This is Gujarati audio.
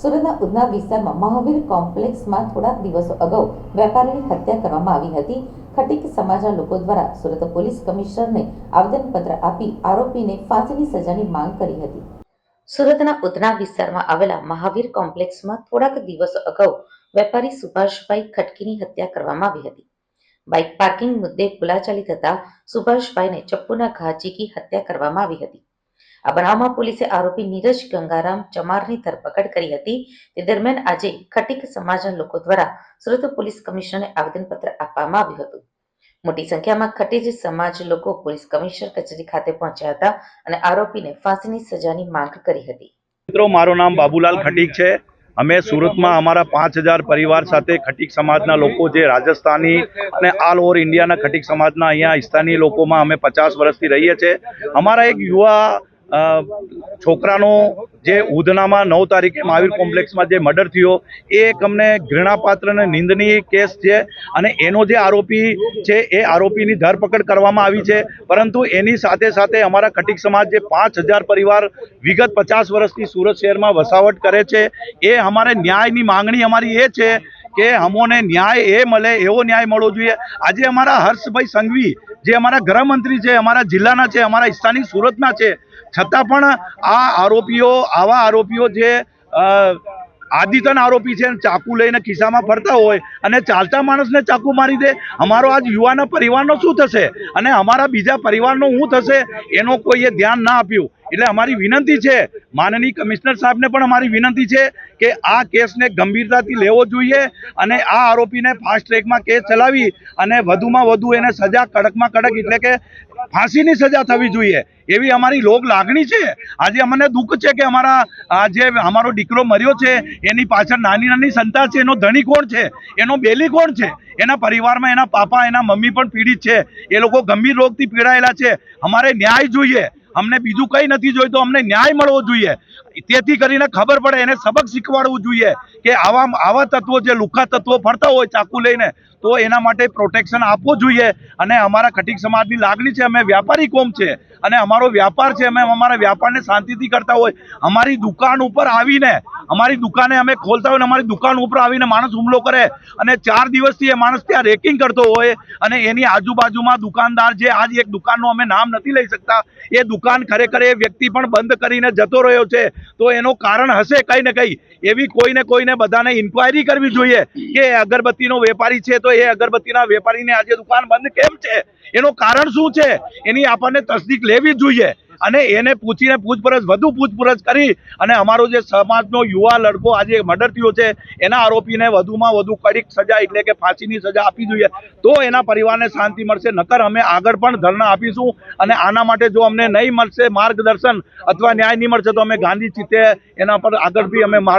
સુરતના ઉધના વિસ્તારમાં મહાવીર કોમ્પ્લેક્સમાં થોડાક દિવસો અગાઉ વેપારીની હત્યા કરવામાં આવી હતી. ખટીક સમાજના લોકો દ્વારા સુરત પોલીસ કમિશનરને આવેદનપત્ર આપી આરોપીને ફાંસીની સજાની માંગ કરી હતી. સુરતના ઉધના વિસ્તારમાં આવેલા મહાવીર કોમ્પ્લેક્સમાં થોડાક દિવસો અગાઉ વેપારી સુભાષભાઈ ખટકીની હત્યા કરવામાં આવી હતી. બાઇક પાર્કિંગ મુદ્દે બોલાચાલી થતા સુભાષભાઈને ચપ્પુના ઘા ચીકી હત્યા કરવામાં આવી હતી. આ બનાવમાં પોલીસે આરોપી નીરજ ગંગારામ ચમારની ધરપકડ કરી હતી. તે દરમિયાન આજે ખટીક સમાજના લોકો દ્વારા સુરત પોલીસ કમિશનરને આવેદનપત્ર આપવામાં આવ્યું હતું. મોટી સંખ્યામાં ખટીજ સમાજ લોકો પોલીસ કમિશનર કચેરી ખાતે પહોંચ્યા હતા અને આરોપીને ફાંસીની સજાની માંગ કરી હતી. મિત્રો, મારું નામ બાબુલાલ ખટીક છે. અમે સુરતમાં અમારા પાંચ હજાર પરિવાર સાથે ખટીક સમાજના લોકો જે રાજસ્થાની અને ઓલ ઓવર ઇન્ડિયાના ખટીક સમાજના અહીંયા હિસ્સાની લોકોમાં અમે પચાસ વર્ષથી રહીએ છીએ. અમારા એક યુવા છોકરાનો જે ઉધનામાં નવ તારીખે મહાવીર કોમ્પ્લેક્સમાં જે મર્ડર થયો, એ એક અમને ઘૃણાપાત્ર અને નિંદનીય કેસ છે. અને એનો જે આરોપી છે, એ આરોપીની ધરપકડ કરવામાં આવી છે. પરંતુ એની સાથે સાથે અમારા કટિક સમાજ જે પાંચ પરિવાર વિગત પચાસ વર્ષથી સુરત શહેરમાં વસાવટ કરે છે, એ અમારે ન્યાયની માંગણી અમારી એ છે કે અમોને ન્યાય એ મળે, એવો ન્યાય મળવો જોઈએ. આજે અમારા હર્ષભાઈ સંઘવી, જે અમારા ગૃહમંત્રી છે, અમારા જિલ્લાના છે, અમારા સ્થાનિક સુરતના છે, છતાં પણ આ આરોપીઓ, આવા આરોપીઓ જે આદિતન આરોપી છે ચાકુ લઈને ખિસ્સામાં ફરતા હોય અને ચાલતા માણસને ચાકુ મારી દે, અમારો આજ યુવાના પરિવારનો શું થશે? અને અમારા બીજા પરિવારનો શું થશે? એનો કોઈએ ધ્યાન ના આપ્યું. એટલે અમારી વિનંતી છે, માનનીય કમિશનર સાહેબને પણ અમારી વિનંતી છે કે આ કેસને ગંભીરતાથી લેવો જોઈએ અને આ આરોપીને ફાસ્ટ ટ્રેકમાં કેસ ચલાવી અને વધુમાં વધુ એને સજા કડકમાં કડક, એટલે કે ફાંસીની સજા થવી જોઈએ એવી અમારી લોક લાગણી છે. આજે અમને દુઃખ છે કે અમારા આ જે અમારો દીકરો મર્યો છે, એની પાછળ નાની નાની સંતા છે, એનો ધણી કોણ છે, એનો બેલી કોણ છે, એના પરિવારમાં એના પાપા, એના મમ્મી પણ પીડિત છે. એ લોકો ગંભીર રોગથી પીડાયેલા છે. અમારે ન્યાય જોઈએ. અમને બીજું કંઈ નથી જોઈતું, અમને ન્યાય મળવો જોઈએ. તેથી કરીને ખબર પડે, એને સબક શીખવાડવું જોઈએ કે આવા આવા તત્વો જે લુખા તત્વો ફરતા હોય ચાકુ લઈને, તો એના માટે પ્રોટેક્શન આપવું જોઈએ. અને અમારા ખટીક સમાજની લાગણી છે, અમે વ્યાપારી કોમ છે. અને અમારો વ્યાપાર છે, અમે અમારા વ્યાપારને શાંતિથી કરતા હોય. અમારી દુકાન ઉપર આવીને અમારી દુકાને અમે ખોલતા હોય ને અમારી દુકાન ઉપર આવીને માણસ હુમલો કરે અને ચાર દિવસથી એ માણસ ત્યાં રેકિંગ કરતો હોય અને એની આજુબાજુમાં દુકાનદાર જે આજ એક દુકાનનું અમે નામ નથી લઈ શકતા, એ દુકાન ખરેખર એ વ્યક્તિ પણ બંધ કરીને જતો રહ્યો છે. તો એનું કારણ હશે કંઈ ને કંઈ. એવી કોઈને કોઈને બધાને ઇન્ક્વાયરી કરવી જોઈએ કે અગરબત્તીનો વેપારી છે તો એ અગરબત્તીના વેપારીને આજે દુકાન બંધ કેમ છે? એનું કારણ શું છે? એની આપણને તસદીક લેવી જોઈએ. અને એને પૂછીને પૂછપરછ, વધુ પૂછપરછ કરી અને અમારો જે સમાજનો યુવા લડકો આજે મર્ડર થયો છે, એના આરોપીને વધુમાં વધુ કડીક સજા એટલે કે ફાંસીની સજા આપવી જોઈએ. તો એના પરિવારને શાંતિ મળશે, નકર અમે આગળ પણ ધરણા આપીશું અને આના માટે જો અમને નહીં મળશે માર્ગદર્શન અથવા ન્યાય નહીં મળશે તો અમે ગાંધી ચિત્તે એના પર આગળ બી અમે